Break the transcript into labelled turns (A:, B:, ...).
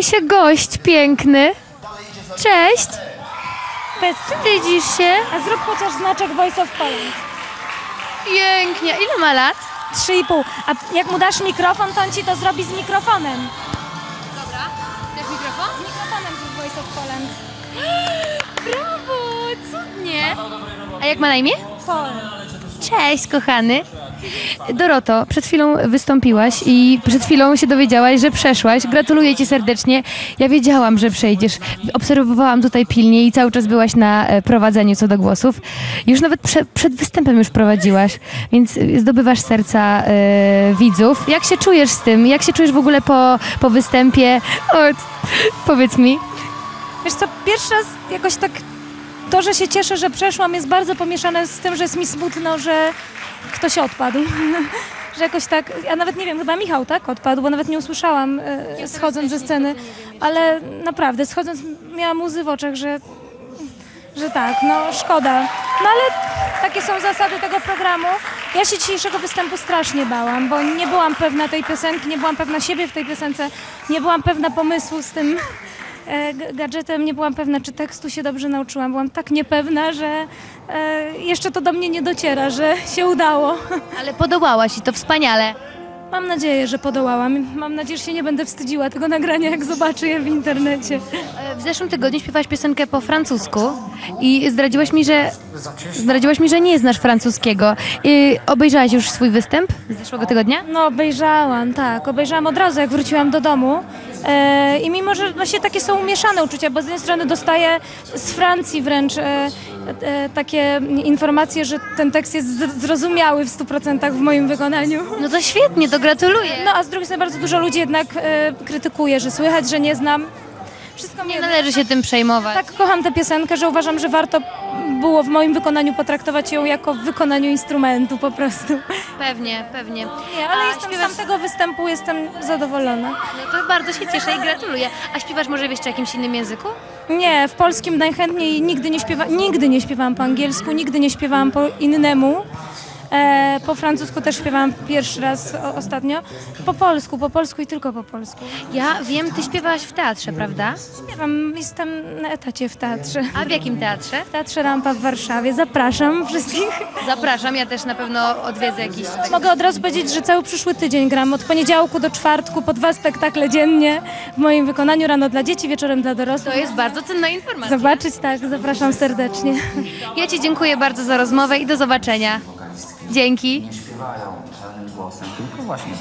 A: pojawił się gość piękny. Cześć.
B: Bez,
A: Widzisz się?
B: a zrób chociaż znaczek Voice of Poland.
A: Pięknie. Ile ma lat?
B: Trzy i pół. A jak mu dasz mikrofon, to on ci to zrobi z mikrofonem.
A: Dobra. Chcesz mikrofon?
B: Z mikrofonem z Voice of Poland.
A: Brawo, cudnie. A jak ma na imię?
B: Paul.
A: Cześć, kochany. Doroto, przed chwilą wystąpiłaś i przed chwilą się dowiedziałaś, że przeszłaś. Gratuluję Ci serdecznie. Ja wiedziałam, że przejdziesz. Obserwowałam tutaj pilnie i cały czas byłaś na e, prowadzeniu co do głosów. Już nawet prze, przed występem już prowadziłaś, więc e, zdobywasz serca e, widzów. Jak się czujesz z tym? Jak się czujesz w ogóle po, po występie? O, powiedz mi.
B: Wiesz co, pierwszy raz jakoś tak to, że się cieszę, że przeszłam jest bardzo pomieszane z tym, że jest mi smutno, że ktoś odpadł. że jakoś tak, ja nawet nie wiem, chyba Michał tak odpadł, bo nawet nie usłyszałam e, schodząc ze sceny, ale naprawdę schodząc miałam łzy w oczach, że, że tak, no szkoda. No ale takie są zasady tego programu. Ja się dzisiejszego występu strasznie bałam, bo nie byłam pewna tej piosenki, nie byłam pewna siebie w tej piosence, nie byłam pewna pomysłu z tym gadżetem, nie byłam pewna, czy tekstu się dobrze nauczyłam. Byłam tak niepewna, że e, jeszcze to do mnie nie dociera, że się udało.
A: Ale podobałaś i to wspaniale.
B: Mam nadzieję, że podołałam. Mam nadzieję, że się nie będę wstydziła tego nagrania, jak zobaczę je w internecie.
A: E, W zeszłym tygodniu śpiewałaś piosenkę po francusku i zdradziłaś mi, że zdradziłaś mi, że nie znasz francuskiego. I obejrzałaś już swój występ z zeszłego tygodnia?
B: No obejrzałam, tak. Obejrzałam od razu, jak wróciłam do domu. E, I mimo, że właśnie takie są mieszane uczucia, bo z jednej strony dostaję z Francji wręcz e, e, takie informacje, że ten tekst jest z- zrozumiały w 100% w moim wykonaniu.
A: No to świetnie, to gratuluję.
B: No a z drugiej strony bardzo dużo ludzi jednak e, krytykuje, że słychać, że nie znam. Wszystko
A: Nie należy się tym przejmować.
B: Tak kocham tę piosenkę, że uważam, że warto było w moim wykonaniu potraktować ją jako w wykonaniu instrumentu po prostu.
A: Pewnie, pewnie.
B: Nie, ale
A: A
B: jestem
A: śpiewasz-
B: z tamtego występu, jestem zadowolona.
A: No to bardzo się cieszę i gratuluję. A śpiewasz może w jeszcze jakimś innym języku?
B: Nie, w polskim najchętniej nigdy nie, śpiewa, nigdy nie śpiewałam po angielsku, nigdy nie śpiewałam po innemu. E, po francusku też śpiewałam pierwszy raz o, ostatnio. Po polsku, po polsku i tylko po polsku.
A: Ja wiem, ty śpiewałaś w teatrze, prawda?
B: Śpiewam, jestem na etacie w teatrze.
A: A w jakim teatrze?
B: W Teatrze Rampa w Warszawie. Zapraszam wszystkich.
A: Zapraszam, ja też na pewno odwiedzę jakiś.
B: Mogę od razu powiedzieć, że cały przyszły tydzień gram od poniedziałku do czwartku po dwa spektakle dziennie w moim wykonaniu rano dla dzieci, wieczorem dla dorosłych.
A: To jest bardzo cenna informacja.
B: Zobaczyć tak, zapraszam serdecznie.
A: Ja Ci dziękuję bardzo za rozmowę i do zobaczenia. Dzięki.
C: śpiewają żadnym głosem, tylko właśnie